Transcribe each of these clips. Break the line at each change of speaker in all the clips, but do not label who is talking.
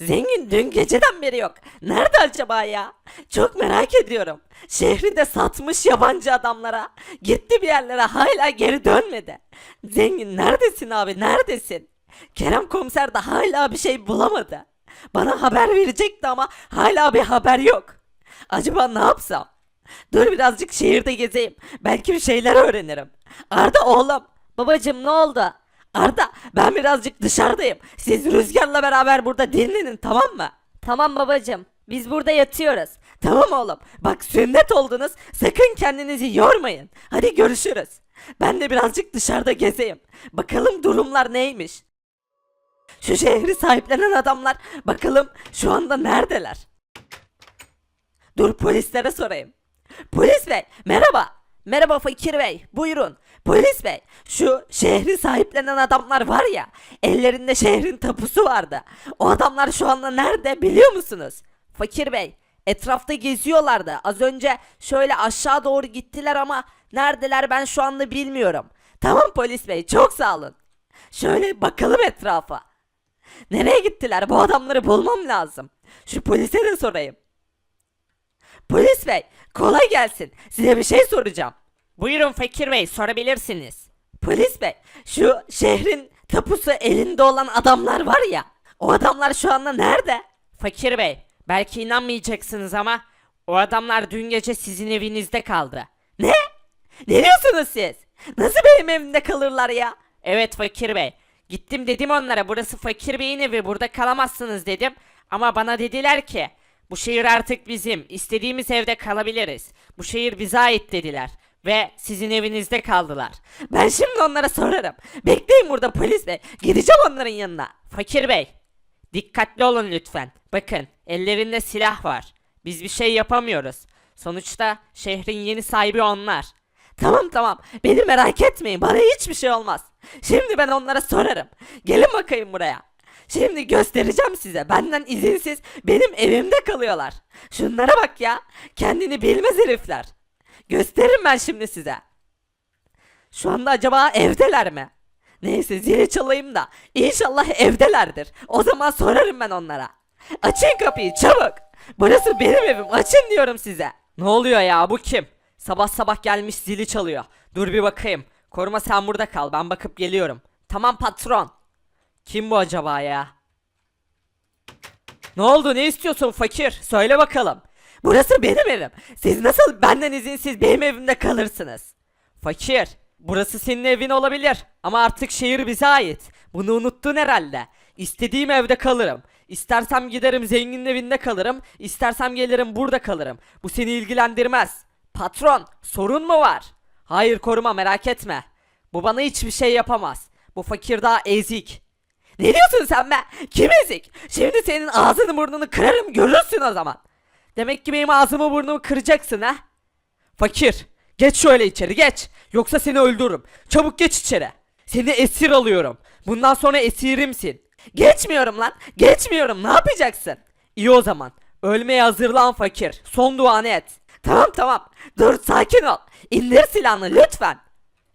Zengin dün geceden beri yok. Nerede acaba ya? Çok merak ediyorum. Şehri de satmış yabancı adamlara. Gitti bir yerlere hala geri dönmedi. Zengin neredesin abi neredesin? Kerem komiser de hala bir şey bulamadı. Bana haber verecekti ama hala bir haber yok. Acaba ne yapsam? Dur birazcık şehirde gezeyim. Belki bir şeyler öğrenirim. Arda oğlum. Babacım ne oldu? Arda ben birazcık dışarıdayım. Siz Rüzgar'la beraber burada dinlenin tamam mı? Tamam babacım. Biz burada yatıyoruz. Tamam oğlum. Bak sünnet oldunuz. Sakın kendinizi yormayın. Hadi görüşürüz. Ben de birazcık dışarıda gezeyim. Bakalım durumlar neymiş. Şu şehri sahiplenen adamlar bakalım şu anda neredeler? Dur polislere sorayım. Polis bey merhaba. Merhaba fakir bey buyurun. Polis bey şu şehri sahiplenen adamlar var ya ellerinde şehrin tapusu vardı. O adamlar şu anda nerede biliyor musunuz? Fakir bey etrafta geziyorlardı. Az önce şöyle aşağı doğru gittiler ama neredeler ben şu anda bilmiyorum. Tamam polis bey çok sağ olun. Şöyle bakalım etrafa. Nereye gittiler bu adamları bulmam lazım. Şu polise de sorayım. Polis bey kolay gelsin. Size bir şey soracağım. Buyurun Fakir Bey sorabilirsiniz. Polis bey şu şehrin tapusu elinde olan adamlar var ya. O adamlar şu anda nerede? Fakir Bey belki inanmayacaksınız ama o adamlar dün gece sizin evinizde kaldı. Ne? Ne diyorsunuz siz? Nasıl benim evimde kalırlar ya? Evet Fakir Bey. Gittim dedim onlara burası Fakir Bey'in evi burada kalamazsınız dedim. Ama bana dediler ki bu şehir artık bizim. İstediğimiz evde kalabiliriz. Bu şehir bize ait dediler. Ve sizin evinizde kaldılar. Ben şimdi onlara sorarım. Bekleyin burada polis bey. Gideceğim onların yanına. Fakir bey. Dikkatli olun lütfen. Bakın ellerinde silah var. Biz bir şey yapamıyoruz. Sonuçta şehrin yeni sahibi onlar. Tamam tamam. Beni merak etmeyin. Bana hiçbir şey olmaz. Şimdi ben onlara sorarım. Gelin bakayım buraya. Şimdi göstereceğim size. Benden izinsiz benim evimde kalıyorlar. Şunlara bak ya. Kendini bilmez herifler. Gösteririm ben şimdi size. Şu anda acaba evdeler mi? Neyse zili çalayım da inşallah evdelerdir. O zaman sorarım ben onlara. Açın kapıyı çabuk. Burası benim evim açın diyorum size. Ne oluyor ya bu kim? Sabah sabah gelmiş zili çalıyor. Dur bir bakayım. Koruma sen burada kal ben bakıp geliyorum. Tamam patron. Kim bu acaba ya? Ne oldu ne istiyorsun fakir? Söyle bakalım. Burası benim evim. Siz nasıl benden izinsiz benim evimde kalırsınız? Fakir, burası senin evin olabilir ama artık şehir bize ait. Bunu unuttun herhalde. İstediğim evde kalırım. İstersem giderim zenginin evinde kalırım, istersem gelirim burada kalırım. Bu seni ilgilendirmez. Patron, sorun mu var? Hayır koruma merak etme. Bu bana hiçbir şey yapamaz. Bu fakir daha ezik. Ne diyorsun sen be? Kim ezik? Şimdi senin ağzını burnunu kırarım görürsün o zaman. Demek ki benim ağzımı burnumu kıracaksın ha? Fakir, geç şöyle içeri geç. Yoksa seni öldürürüm. Çabuk geç içeri. Seni esir alıyorum. Bundan sonra esirimsin. Geçmiyorum lan. Geçmiyorum. Ne yapacaksın? İyi o zaman. Ölmeye hazırlan fakir. Son duanı et. Tamam tamam. Dur sakin ol. İndir silahını lütfen.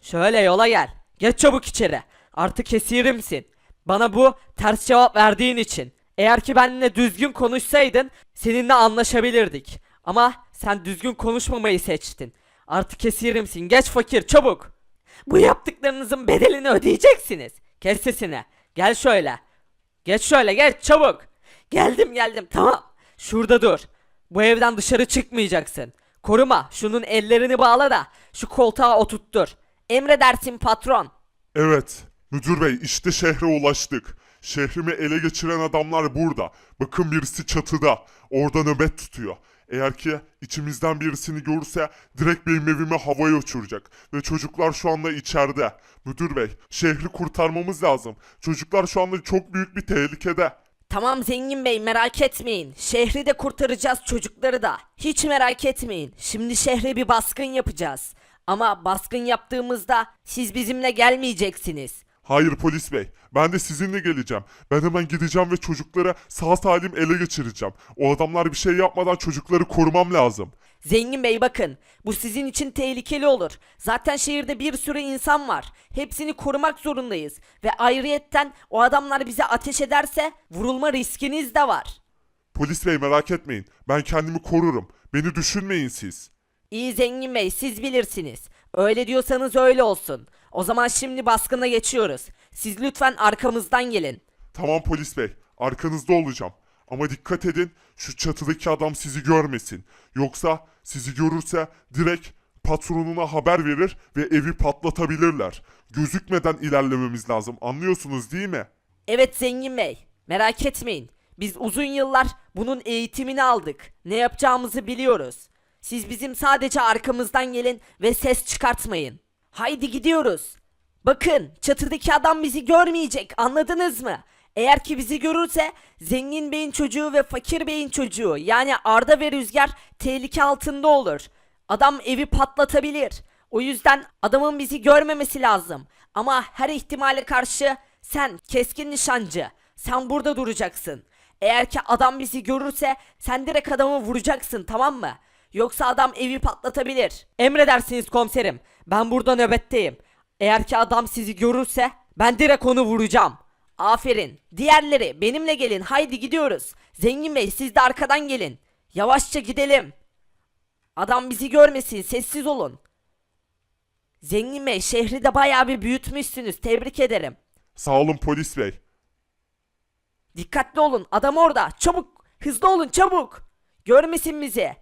Şöyle yola gel. Geç çabuk içeri. Artık esirimsin. Bana bu ters cevap verdiğin için. Eğer ki benimle düzgün konuşsaydın seninle anlaşabilirdik. Ama sen düzgün konuşmamayı seçtin. Artık esirimsin. Geç fakir çabuk. Bu yaptıklarınızın bedelini ödeyeceksiniz. Kes sesini. Gel şöyle. Geç şöyle geç çabuk. Geldim geldim tamam. Şurada dur. Bu evden dışarı çıkmayacaksın. Koruma şunun ellerini bağla da şu koltuğa oturttur. Emredersin patron.
Evet, müdür bey işte şehre ulaştık. Şehrimi ele geçiren adamlar burada. Bakın birisi çatıda. Orada nöbet tutuyor. Eğer ki içimizden birisini görürse direkt benim evimi havaya uçuracak. Ve çocuklar şu anda içeride. Müdür bey, şehri kurtarmamız lazım. Çocuklar şu anda çok büyük bir tehlikede.
Tamam zengin bey merak etmeyin. Şehri de kurtaracağız çocukları da. Hiç merak etmeyin. Şimdi şehre bir baskın yapacağız. Ama baskın yaptığımızda siz bizimle gelmeyeceksiniz.
Hayır polis bey, ben de sizinle geleceğim. Ben hemen gideceğim ve çocukları sağ salim ele geçireceğim. O adamlar bir şey yapmadan çocukları korumam lazım.
Zengin Bey bakın, bu sizin için tehlikeli olur. Zaten şehirde bir sürü insan var. Hepsini korumak zorundayız. Ve ayrıyetten o adamlar bize ateş ederse vurulma riskiniz de var.
Polis bey merak etmeyin. Ben kendimi korurum. Beni düşünmeyin siz.
İyi Zengin Bey, siz bilirsiniz. Öyle diyorsanız öyle olsun. O zaman şimdi baskına geçiyoruz. Siz lütfen arkamızdan gelin.
Tamam polis bey. Arkanızda olacağım. Ama dikkat edin şu çatıdaki adam sizi görmesin. Yoksa sizi görürse direkt patronuna haber verir ve evi patlatabilirler. Gözükmeden ilerlememiz lazım. Anlıyorsunuz değil mi?
Evet Zengin Bey, merak etmeyin. Biz uzun yıllar bunun eğitimini aldık. Ne yapacağımızı biliyoruz. Siz bizim sadece arkamızdan gelin ve ses çıkartmayın. Haydi gidiyoruz. Bakın, çatıdaki adam bizi görmeyecek, anladınız mı? Eğer ki bizi görürse Zengin Bey'in çocuğu ve Fakir Bey'in çocuğu yani Arda ve Rüzgar tehlike altında olur. Adam evi patlatabilir. O yüzden adamın bizi görmemesi lazım. Ama her ihtimale karşı sen keskin nişancı. Sen burada duracaksın. Eğer ki adam bizi görürse sen direkt adamı vuracaksın tamam mı? Yoksa adam evi patlatabilir. Emredersiniz komiserim. Ben burada nöbetteyim. Eğer ki adam sizi görürse ben direkt onu vuracağım. Aferin. Diğerleri benimle gelin. Haydi gidiyoruz. Zengin Bey siz de arkadan gelin. Yavaşça gidelim. Adam bizi görmesin. Sessiz olun. Zengin Bey şehri de bayağı bir büyütmüşsünüz. Tebrik ederim.
Sağ olun polis bey.
Dikkatli olun. Adam orada. Çabuk. Hızlı olun çabuk. Görmesin bizi.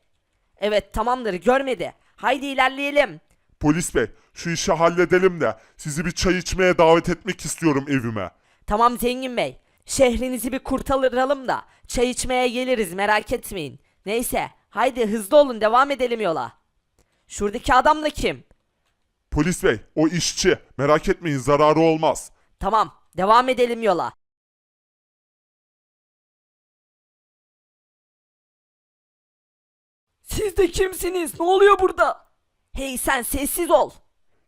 Evet tamamdır görmedi. Haydi ilerleyelim.
Polis bey şu işi halledelim de sizi bir çay içmeye davet etmek istiyorum evime.
Tamam Zengin Bey. Şehrinizi bir kurtaralım da çay içmeye geliriz merak etmeyin. Neyse haydi hızlı olun devam edelim yola. Şuradaki adam da kim?
Polis bey o işçi merak etmeyin zararı olmaz.
Tamam devam edelim yola. Siz de kimsiniz? Ne oluyor burada? Hey sen sessiz ol.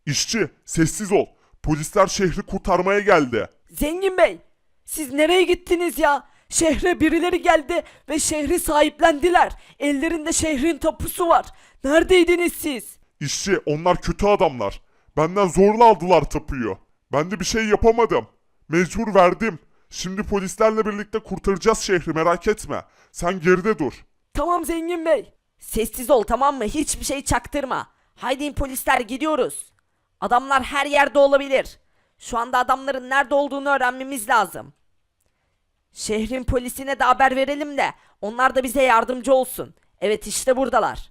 İşçi sessiz ol. Polisler şehri kurtarmaya geldi.
Zengin Bey, siz nereye gittiniz ya? Şehre birileri geldi ve şehri sahiplendiler. Ellerinde şehrin tapusu var. Neredeydiniz siz?
İşçi onlar kötü adamlar. Benden zorla aldılar tapuyu. Ben de bir şey yapamadım. Mecbur verdim. Şimdi polislerle birlikte kurtaracağız şehri merak etme. Sen geride dur.
Tamam Zengin Bey. Sessiz ol tamam mı? Hiçbir şey çaktırma. Haydi polisler gidiyoruz. Adamlar her yerde olabilir. Şu anda adamların nerede olduğunu öğrenmemiz lazım. Şehrin polisine de haber verelim de onlar da bize yardımcı olsun. Evet işte buradalar.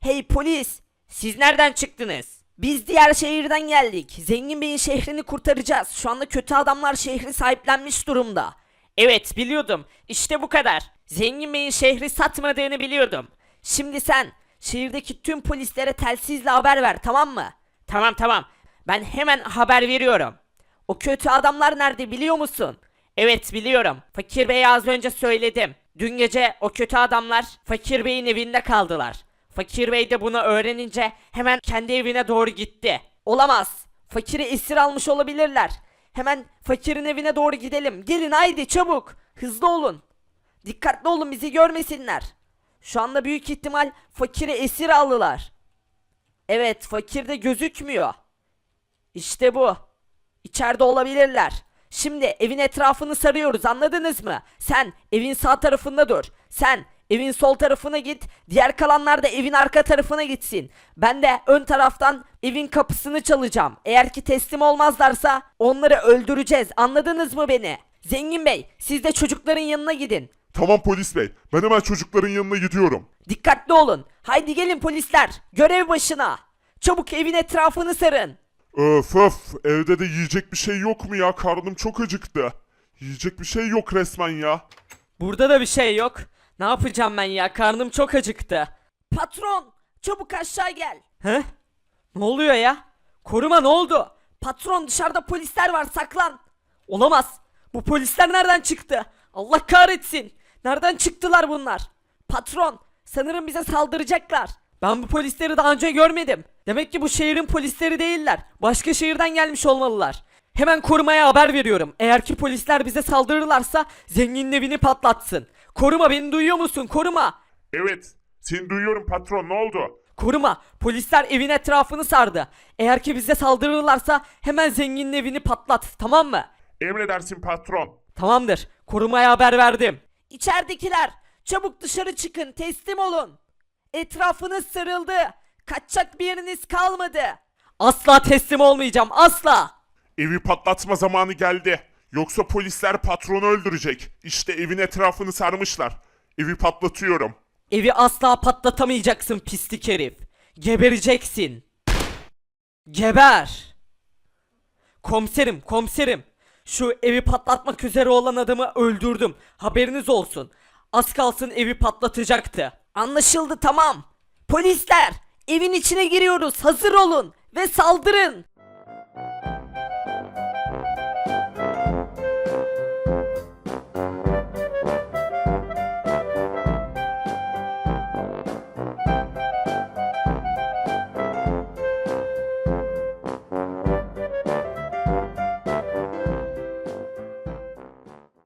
Hey polis! Siz nereden çıktınız? Biz diğer şehirden geldik. Zengin Bey'in şehrini kurtaracağız. Şu anda kötü adamlar şehri sahiplenmiş durumda. Evet biliyordum. İşte bu kadar. Zengin Bey'in şehri satmadığını biliyordum. Şimdi sen şehirdeki tüm polislere telsizle haber ver tamam mı? Tamam tamam. Ben hemen haber veriyorum. O kötü adamlar nerede biliyor musun? Evet biliyorum. Fakir Bey'e az önce söyledim. Dün gece o kötü adamlar Fakir Bey'in evinde kaldılar. Fakir Bey de bunu öğrenince hemen kendi evine doğru gitti. Olamaz. Fakiri esir almış olabilirler. Hemen fakirin evine doğru gidelim. Gelin haydi çabuk. Hızlı olun. Dikkatli olun bizi görmesinler. Şu anda büyük ihtimal fakiri esir aldılar. Evet fakir de gözükmüyor. İşte bu. İçeride olabilirler. Şimdi evin etrafını sarıyoruz anladınız mı? Sen evin sağ tarafında dur. Sen evin sol tarafına git. Diğer kalanlar da evin arka tarafına gitsin. Ben de ön taraftan evin kapısını çalacağım. Eğer ki teslim olmazlarsa onları öldüreceğiz. Anladınız mı beni? Zengin Bey siz de çocukların yanına gidin.
Tamam polis bey. Ben hemen çocukların yanına gidiyorum.
Dikkatli olun. Haydi gelin polisler. Görev başına. Çabuk evin etrafını sarın.
Öf öf evde de yiyecek bir şey yok mu ya? Karnım çok acıktı. Yiyecek bir şey yok resmen ya.
Burada da bir şey yok. Ne yapacağım ben ya? Karnım çok acıktı. Patron, çabuk aşağı gel. He? Ne oluyor ya? Koruma ne oldu? Patron dışarıda polisler var saklan. Olamaz. Bu polisler nereden çıktı? Allah kahretsin. Nereden çıktılar bunlar? Patron, sanırım bize saldıracaklar. Ben bu polisleri daha önce görmedim. Demek ki bu şehrin polisleri değiller. Başka şehirden gelmiş olmalılar. Hemen korumaya haber veriyorum. Eğer ki polisler bize saldırırlarsa zenginin evini patlatsın. Koruma beni duyuyor musun? Koruma.
Evet Seni duyuyorum patron ne oldu?
Koruma, polisler evin etrafını sardı. Eğer ki bize saldırırlarsa hemen zenginin evini patlat, tamam mı?
Emredersin patron.
Tamamdır, korumaya haber verdim. İçeridekiler, çabuk dışarı çıkın, teslim olun. Etrafınız sarıldı. Kaçacak bir yeriniz kalmadı. Asla teslim olmayacağım, asla.
Evi patlatma zamanı geldi. Yoksa polisler patronu öldürecek. İşte evin etrafını sarmışlar. Evi patlatıyorum.
Evi asla patlatamayacaksın pislik herif. Gebereceksin. Geber. Komiserim, komiserim. Şu evi patlatmak üzere olan adamı öldürdüm. Haberiniz olsun. Az kalsın evi patlatacaktı. Anlaşıldı tamam. Polisler, evin içine giriyoruz. Hazır olun ve saldırın.